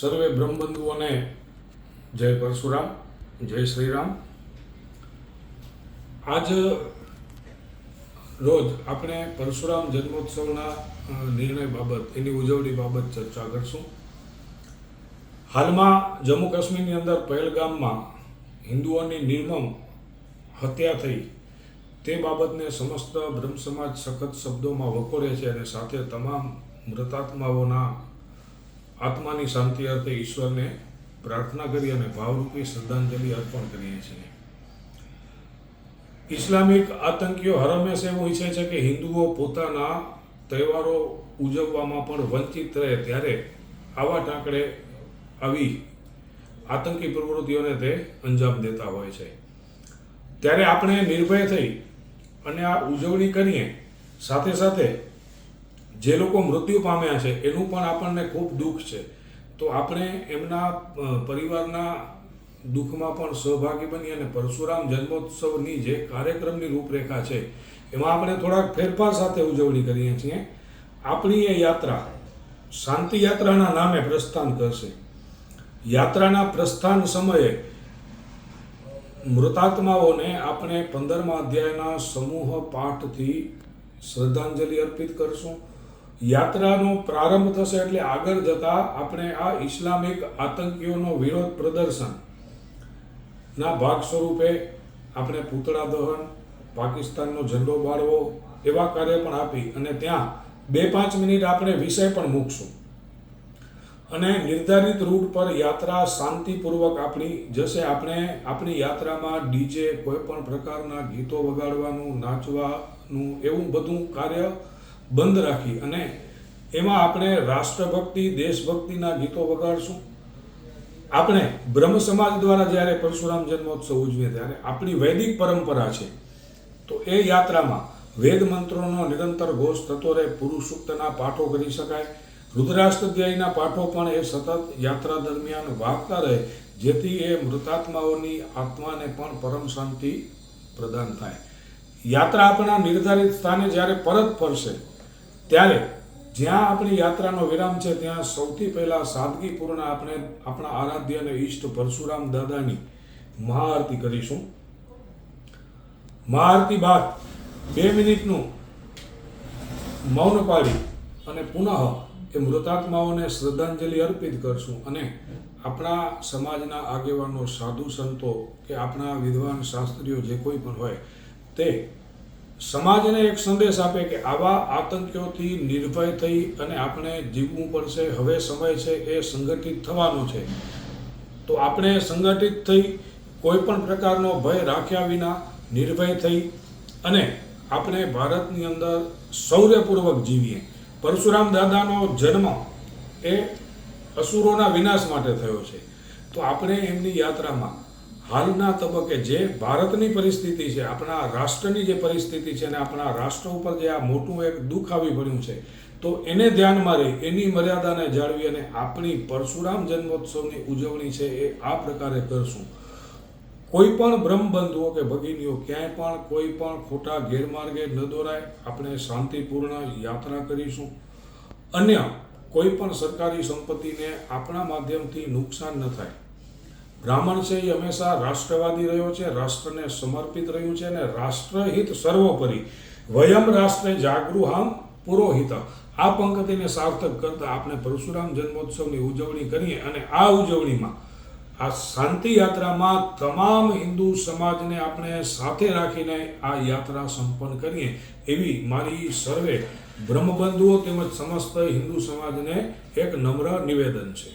સર્વે બ્રહ્મબંધુઓને જય પરશુરામ, જય શ્રીરામ. આજ રોજ આપણે પરશુરામ જન્મોત્સવના નિર્ણય બાબત, એની ઉજવણી બાબત ચર્ચા કરશું. હાલમાં જમ્મુ કાશ્મીરની અંદર પહેલગામમાં હિન્દુઓની નિર્મમ હત્યા થઈ. તે બાબતને સમસ્ત બ્રહ્મ સમાજ સખત શબ્દોમાં વખોડે છે અને સાથે તમામ મૃતાત્માઓના આત્માની શાંતિ અર્થે ઈશ્વરને પ્રાર્થના કરી અને ભાવરૂપી શ્રદ્ધાંજલિ અર્પણ કરીએ છીએ. ઇસ્લામિક આતંકીઓ હરમેશ એવું ઈચ્છે છે કે હિન્દુઓ પોતાના તહેવારો ઉજવવામાં પણ વંચિત રહે ત્યારે આવા ટાંકડે આવી આતંકી પ્રવૃત્તિઓને તે અંજામ દેતા હોય છે. ત્યારે આપણે નિર્ભય થઈ અને આ ઉજવણી કરીએ, સાથે સાથે જે લોકો મૃત્યુ પામ્યા છે, એનું પણ આપણને ખૂબ દુઃખ છે. તો આપણે એમના પરિવારના દુઃખમાં પણ સહભાગી બની અને પરશુરામ જન્મોત્સવની જે કાર્યક્રમની રૂપરેખા છે, એમાં આપણે થોડાક ફેરફાર સાથે ઉજવણી કરીએ છીએ. આપણી એ યાત્રા શાંતિ યાત્રાના નામે પ્રસ્થાન કરશે. યાત્રાના પ્રસ્થાન સમયે મૃતાત્માઓને આપણે પંદરમા અધ્યાયના સમૂહ પાઠથી શ્રદ્ધાંજલિ અર્પિત કરશું. યાત્રાનો પ્રારંભ થશે એટલે આગળ જતા આપણે આ ઇસ્લામિક આતંકીઓનો વિરોધ પ્રદર્શન. ના ભાગ સ્વરૂપે આપણે પૂતળા દહન, પાકિસ્તાનનો ઝંડો બાળવો એવા કાર્ય પણ આપી અને ત્યાં બે પાંચ મિનિટ આપણે વિષય પણ મૂકશું. અને નિર્ધારિત રૂટ પર યાત્રા શાંતિપૂર્વક આપણી, જશે આપણે આપણી યાત્રામાં ડીજે કોઈ પણ પ્રકારના ગીતો વગાડવાનું, નાચવાનું, એવું બધું કાર્ય બંધ રાખી અને એમાં આપણે રાષ્ટ્રભક્તિ, દેશભક્તિના ગીતો વગાડશું. આપણે બ્રહ્મ સમાજ દ્વારા જ્યારે પરશુરામ જન્મોત્સવ ઉજવીએ ત્યારે આપણી વૈદિક પરંપરા છે. તો એ યાત્રામાં વેદ મંત્રોનો નિરંતર ઘોષ થતો રહે, પુરુષ સૂક્તના પાઠો કરી શકાય. રુદ્રાષ્ટ્રધ્યાયના પાઠો પણ એ સતત યાત્રા દરમિયાન વાગતા રહે, જેથી એ મૃતાત્માઓની આત્માને પણ પરમ શાંતિ પ્રદાન થાય. યાત્રા આપણા નિર્ધારિત સ્થાને જ્યારે પરત ફરશે ત્યારે જ્યાં આપણી યાત્રાનો વિરામ છે, ત્યાં સૌથી પહેલાં સાદગીપૂર્ણ આપણે આપણા આરાધ્ય અને ઈષ્ટ પરશુરામ દાદાની મહાઆરતી કરીશું. મહાઆરતી બાદ બે મિનિટનું મૌન પાડી અને પુનઃ એ મૃતાત્માઓને શ્રદ્ધાંજલિ અર્પિત કરશું અને આપણા સમાજના આગેવાનો, સાધુ સંતો કે આપણા વિદ્વાન શાસ્ત્રીઓ જે કોઈ પણ હોય, તે સમાજને એક સંદેશ આપે કે આવા આતંકીઓથી નિર્ભય થઈ અને આપણે જીવવું પડશે, હવે સમય છે, એ સંગઠિત થવાનો છે. તો આપણે સંગઠિત થઈ કોઈ પણ પ્રકારનો ભય રાખ્યા વિના નિર્ભય થઈ અને આપણે ભારતની અંદર શૌર્યપૂર્વક જીવીએ. પરશુરામ દાદાનો જન્મ એ અસુરોના વિનાશ માટે થયો છે. તો આપણે એમની યાત્રામાં હાલના તબક્કે જે ભારતની પરિસ્થિતિ છે, આપણા રાષ્ટ્રની જે પરિસ્થિતિ છે અને આપણા રાષ્ટ્ર ઉપર જે આ મોટું એક દુઃખ આવી પડ્યું છે, તો એને ધ્યાનમાં રહી, એની મર્યાદાને જાળવી અને આપણી પરશુરામ જન્મોત્સવની ઉજવણી છે એ આ પ્રકારે કરશું. કોઈ પણ બ્રહ્મબંધુઓ કે ભગીનીઓ ક્યાંય પણ, કોઈ પણ ખોટા ગેરમાર્ગે ન દોરાય, આપણે શાંતિપૂર્ણ યાત્રા કરીશું. અન્ય કોઈ પણ સરકારી સંપત્તિને આપણા માધ્યમથી નુકસાન ન થાય. બ્રાહ્મણ છે એ હંમેશા રાષ્ટ્રવાદી રહ્યો છે, રાષ્ટ્રને સમર્પિત રહ્યું છે અને રાષ્ટ્રહિત સર્વોપરી. વયમ રાષ્ટ્રે જાગૃહામ પુરોહિત. આ પંક્તિને સાર્થક કરતા આપણે પરશુરામ જન્મોત્સવની ઉજવણી કરીએ અને આ ઉજવણીમાં આ શાંતિ યાત્રામાં તમામ હિન્દુ સમાજને આપણે સાથે રાખીને આ યાત્રા સંપન્ન કરીએ એવી મારી સર્વે બ્રહ્મબંધુઓ તેમજ સમસ્ત હિન્દુ સમાજને એક નમ્ર નિવેદન છે.